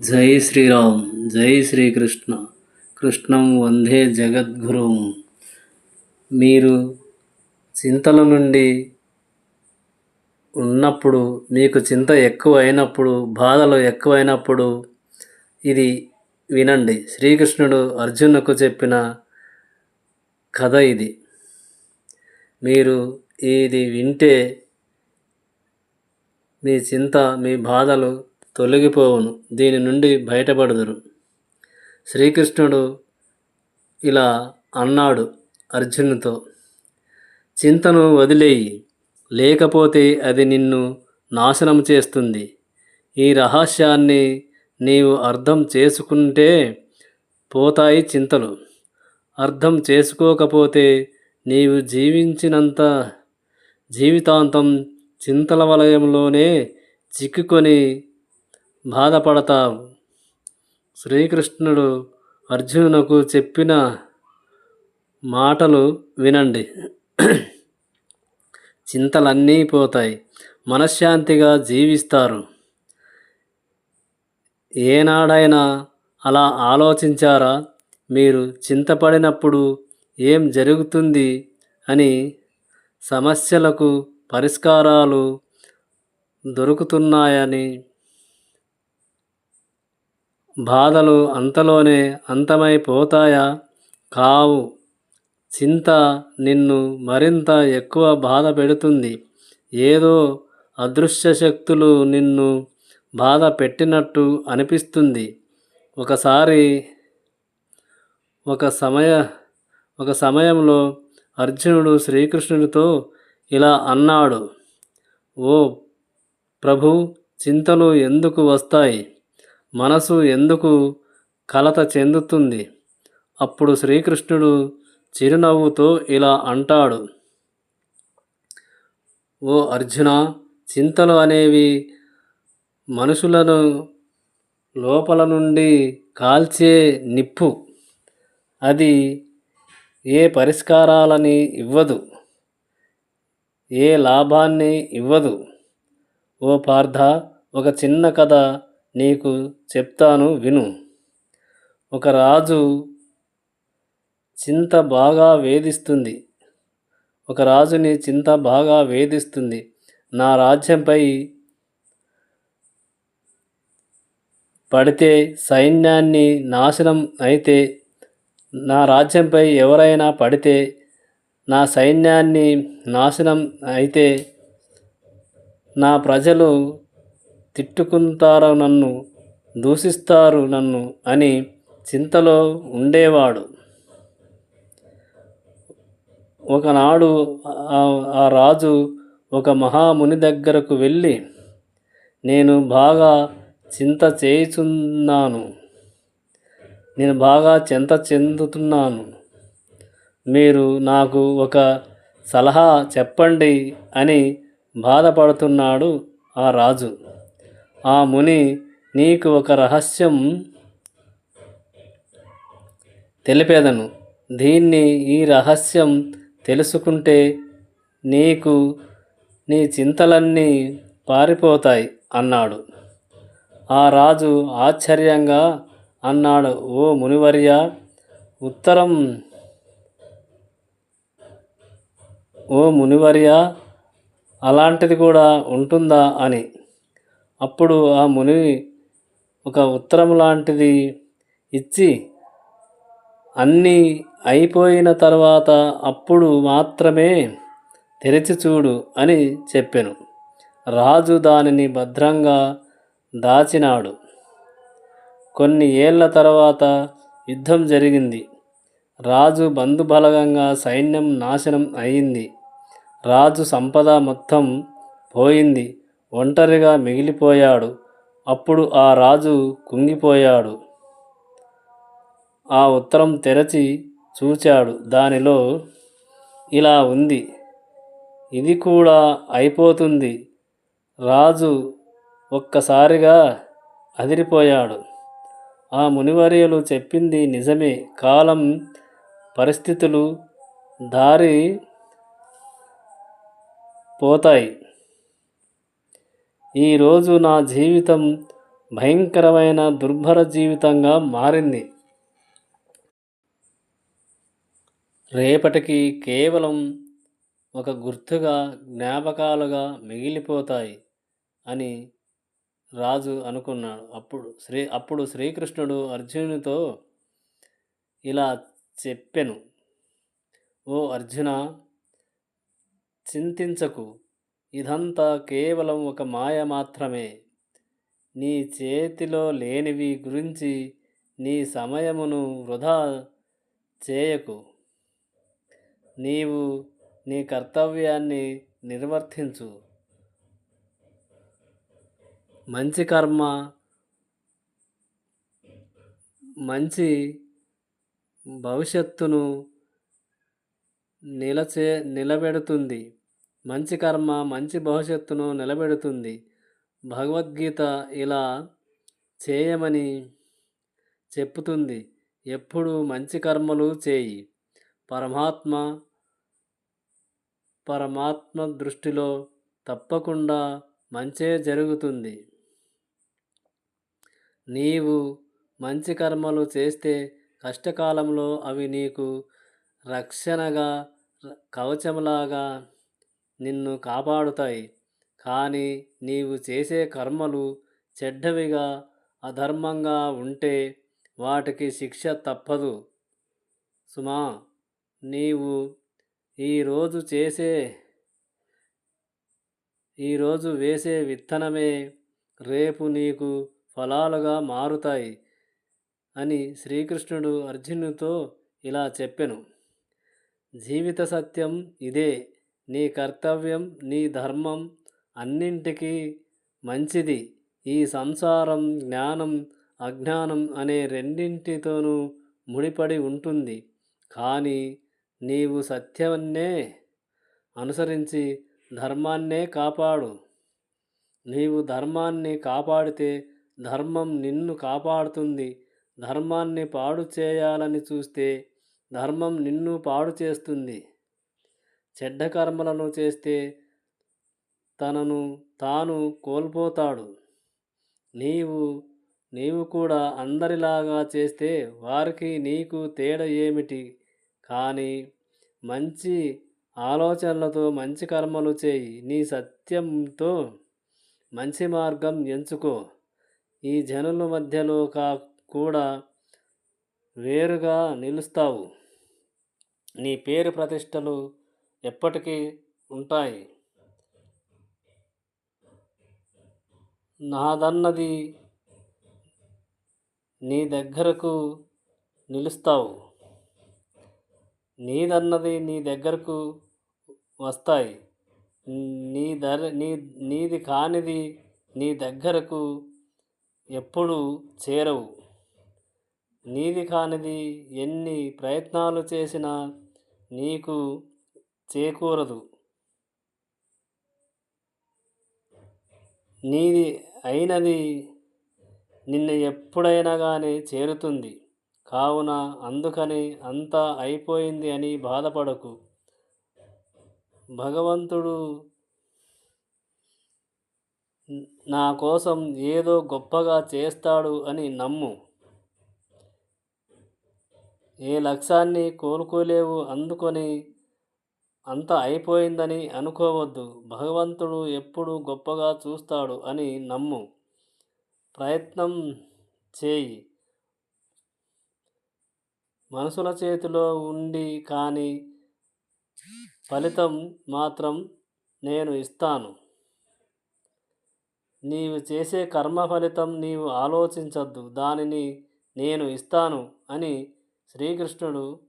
జై శ్రీరామ్ జై శ్రీకృష్ణ. కృష్ణం వందే జగద్గురుం. మీరు చింతల నుండి ఉన్నప్పుడు మీకు చింత ఎక్కువ అయినప్పుడు బాధలు ఎక్కువైనప్పుడు ఇది వినండి. శ్రీకృష్ణుడు అర్జునుకు చెప్పిన కథ ఇది. మీరు ఇది వింటే మీ చింత మీ బాధలు తొలగిపోవును. దీని నుండి బయటపడుదురు. శ్రీకృష్ణుడు ఇలా అన్నాడు అర్జునుతో చింతను వదిలేయి. లేకపోతే అది నిన్ను నాశనం చేస్తుంది. ఈ రహస్యాన్ని నీవు అర్థం చేసుకుంటే పోతాయి చింతలు. అర్థం చేసుకోకపోతే నీవు జీవించినంత జీవితాంతం చింతల వలయంలోనే చిక్కుకొని బాధపడతావు శ్రీకృష్ణుడు అర్జునునకు చెప్పిన మాటలు వినండి. చింతలన్నీ పోతాయి. మనశ్శాంతిగా జీవిస్తారు. ఏనాడైనా అలా ఆలోచించారా? మీరు చింతపడినప్పుడు ఏం జరుగుతుంది అని సమస్యలకు పరిష్కారాలు దొరుకుతున్నాయని బాధలు అంతలోనే అంతమైపోతాయా? కావు చింత నిన్ను మరింత ఎక్కువ బాధ పెడుతుంది. ఏదో అదృశ్య శక్తులు నిన్ను బాధ పెట్టినట్టు అనిపిస్తుంది. ఒకసారి ఒక సమయ ఒక సమయంలో అర్జునుడు శ్రీకృష్ణుడితో ఇలా అన్నాడు ఓ ప్రభు చింతలు ఎందుకు వస్తాయి? మనసు ఎందుకు కలత చెందుతుంది? అప్పుడు శ్రీకృష్ణుడు చిరునవ్వుతో ఇలా అంటాడు. ఓ అర్జున చింతలు అనేవి మనుషులను లోపల నుండి కాల్చే నిప్పు. అది ఏ పరిష్కారాలని ఇవ్వదు. ఏ లాభాన్ని ఇవ్వదు. ఓ పార్థ ఒక చిన్న కథ నీకు చెప్తాను విను. ఒక రాజు చింత బాగా వేధిస్తుంది. ఒక రాజుని చింత బాగా వేధిస్తుంది. నా రాజ్యంపై పడితే సైన్యాన్ని నాశనం అయితే నా రాజ్యంపై ఎవరైనా పడితే నా సైన్యాన్ని నాశనం అయితే నా ప్రజలు తిట్టుకుంటారు నన్ను దూషిస్తారు నన్ను అని చింతలో ఉండేవాడు. ఒకనాడు ఆ రాజు ఒక మహాముని దగ్గరకు వెళ్ళి నేను బాగా చింత చేయుచున్నాను. నేను బాగా చింత చెందుతున్నాను. మీరు నాకు ఒక సలహా చెప్పండి అని బాధపడుతున్నాడు ఆ రాజు. ఆ ముని నీకు ఒక రహస్యం తెలిపేదను. దీన్ని ఈ రహస్యం తెలుసుకుంటే నీకు నీ చింతలన్నీ పారిపోతాయి అన్నాడు. ఆ రాజు ఆశ్చర్యంగా అన్నాడు ఓ మునివర్య ఉత్తరం ఓ మునివర్య అలాంటిది కూడా ఉంటుందా? అని. అప్పుడు ఆ ముని ఒక ఉత్తరం లాంటిది ఇచ్చి అన్నీ అయిపోయిన తర్వాత అప్పుడు మాత్రమే తెరిచి చూడు అని చెప్పాను. రాజు దానిని భద్రంగా దాచినాడు. కొన్ని ఏళ్ళ తర్వాత యుద్ధం జరిగింది. రాజు బంధుబలగంగా సైన్యం నాశనం అయింది. రాజు సంపద మొత్తం పోయింది. ఒంటరిగా మిగిలిపోయాడు. అప్పుడు ఆ రాజు కుంగిపోయాడు. ఆ ఉత్తరం తెరచి చూచాడు. దానిలో ఇలా ఉంది. ఇది కూడా అయిపోతుంది. రాజు ఒక్కసారిగా అదిరిపోయాడు. ఆ మునివర్యులు చెప్పింది నిజమే. కాలం పరిస్థితులు దారి పోతాయి. ఈరోజు నా జీవితం భయంకరమైన దుర్భర జీవితంగా మారింది. రేపటికి కేవలం ఒక గుర్తుగా జ్ఞాపకాలుగా మిగిలిపోతాయి అని రాజు అనుకున్నాడు. అప్పుడు శ్రీ అప్పుడు శ్రీకృష్ణుడు అర్జునునితో ఇలా చెప్పెను. ఓ అర్జున చింతించకు. ఇదంతా కేవలం ఒక మాయ మాత్రమే. నీ చేతిలో లేనివి గురించి నీ సమయమును వృధా చేయకు. నీవు నీ కర్తవ్యాన్ని నిర్వర్తించు. మంచి కర్మ మంచి భవిష్యత్తును నిలచే నిలబెడుతుంది. మంచి కర్మ మంచి భవిష్యత్తును నిలబెడుతుంది. భగవద్గీత ఇలా చేయమని చెప్పుతుంది. ఎప్పుడు మంచి కర్మలు చేయి. పరమాత్మ పరమాత్మ దృష్టిలో తప్పకుండా మంచే జరుగుతుంది. నీవు మంచి కర్మలు చేస్తే కష్టకాలంలో అవి నీకు రక్షణగా కవచంలాగా నిన్ను కాపాడుతాయి. కానీ నీవు చేసే కర్మలు చెడ్డవిగా అధర్మంగా ఉంటే వాటికి శిక్ష తప్పదు. సుమా నీవు ఈరోజు చేసే ఈరోజు వేసే విత్తనమే రేపు నీకు ఫలాలుగా మారుతాయి అని శ్రీకృష్ణుడు అర్జునుతో ఇలా చెప్పెను. జీవిత సత్యం ఇదే. నీ కర్తవ్యం నీ ధర్మం అన్నింటికీ మంచిది. ఈ సంసారం జ్ఞానం అజ్ఞానం అనే రెండింటితోనూ ముడిపడి ఉంటుంది. కానీ నీవు సత్యాన్నే అనుసరించి ధర్మాన్నే కాపాడు. నీవు ధర్మాన్ని కాపాడితే ధర్మం నిన్ను కాపాడుతుంది. ధర్మాన్ని పాడు చేయాలని చూస్తే ధర్మం నిన్ను పాడు చేస్తుంది. చెడ్డ కర్మలను చేస్తే తనను తాను కోల్పోతాడు. నీవు నీవు కూడా అందరిలాగా చేస్తే వారికి నీకు తేడా ఏమిటి? కానీ మంచి ఆలోచనలతో మంచి కర్మలు చేయి. నీ సత్యంతో మంచి మార్గం ఎంచుకో. ఈ జనుల మధ్యలో కా కూడా వేరుగా నిలుస్తావు. నీ పేరు ప్రతిష్టలు ఎప్పటికీ ఉంటాయి. నాదన్నది నీ దగ్గరకు నిలుస్తావు. నీదన్నది నీ దగ్గరకు వస్తాయి. నీ ధర నీ నీది కానిది నీ దగ్గరకు ఎప్పుడు చేరవు. నీది కానిది ఎన్ని ప్రయత్నాలు చేసినా నీకు చేకూరదు. నీది అయినది నిన్ను ఎప్పుడైనా కానీ చేరుతుంది. కావున అందుకని అంతా అయిపోయింది అని బాధపడకు. భగవంతుడు నా కోసం ఏదో గొప్పగా చేస్తాడు అని నమ్ము. ఏ లక్ష్యాన్ని కోలుకోలేవు అందుకొని అంత అయిపోయిందని అనుకోవద్దు. భగవంతుడు ఎప్పుడు గొప్పగా చూస్తాడు అని నమ్ము. ప్రయత్నం చేయి. మనసుల చేతిలో ఉండి కానీ ఫలితం మాత్రం నేను ఇస్తాను. నీవు చేసే కర్మ ఫలితం నీవు ఆలోచించద్దు. దానిని నేను ఇస్తాను అని శ్రీకృష్ణుడు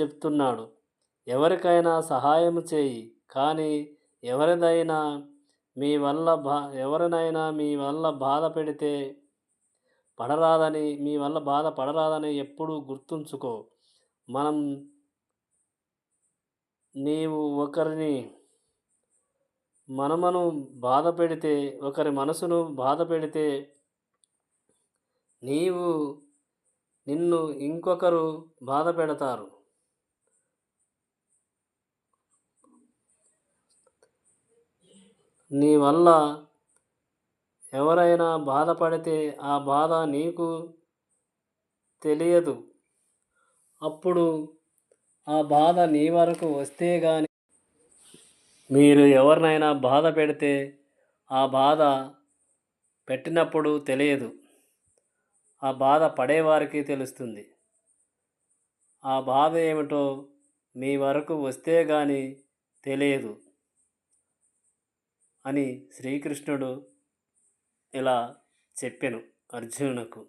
చెప్తున్నాడు. ఎవరికైనా సహాయం చేయి కానీ ఎవరిదైనా మీ వల్ల బా ఎవరినైనా మీ వల్ల బాధ పెడితే పడరాదని మీ వల్ల బాధ పడరాదని ఎప్పుడూ గుర్తుంచుకో. మనం నీవు ఒకరిని మనమను బాధ పెడితే ఒకరి మనసును బాధ పెడితే నీవు నిన్ను ఇంకొకరు బాధ పెడతారు. నీ వల్ల ఎవరైనా బాధపడితే ఆ బాధ నీకు తెలియదు. అప్పుడు ఆ బాధ నీ వరకు వస్తే కానీ మీరు ఎవరినైనా బాధ పెడితే ఆ బాధ పెట్టినప్పుడు తెలియదు. ఆ బాధ పడేవారికి తెలుస్తుంది. ఆ బాధ ఏమిటో మీ వరకు వస్తే కానీ తెలియదు. అని శ్రీకృష్ణుడు ఇలా చెప్పెను అర్జునునకు.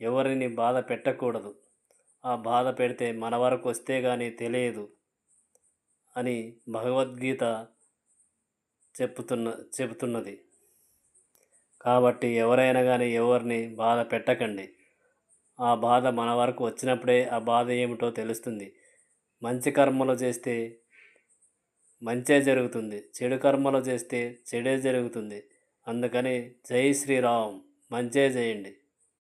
ఎవరిని బాధ పెట్టకూడదు. ఆ బాధ పెడితే మన వరకు వస్తే కానీ తెలియదు అని భగవద్గీత చెప్పుతున్న చెబుతున్నది. కాబట్టి ఎవరైనా కానీ ఎవరిని బాధ పెట్టకండి. ఆ బాధ మన వరకు వచ్చినప్పుడే ఆ బాధ ఏమిటో తెలుస్తుంది. మంచి కర్మలు చేస్తే మంచే జరుగుతుంది. చెడు కర్మలు చేస్తే చెడే జరుగుతుంది. అందుకని జై శ్రీరామ్. మంచే చేయండి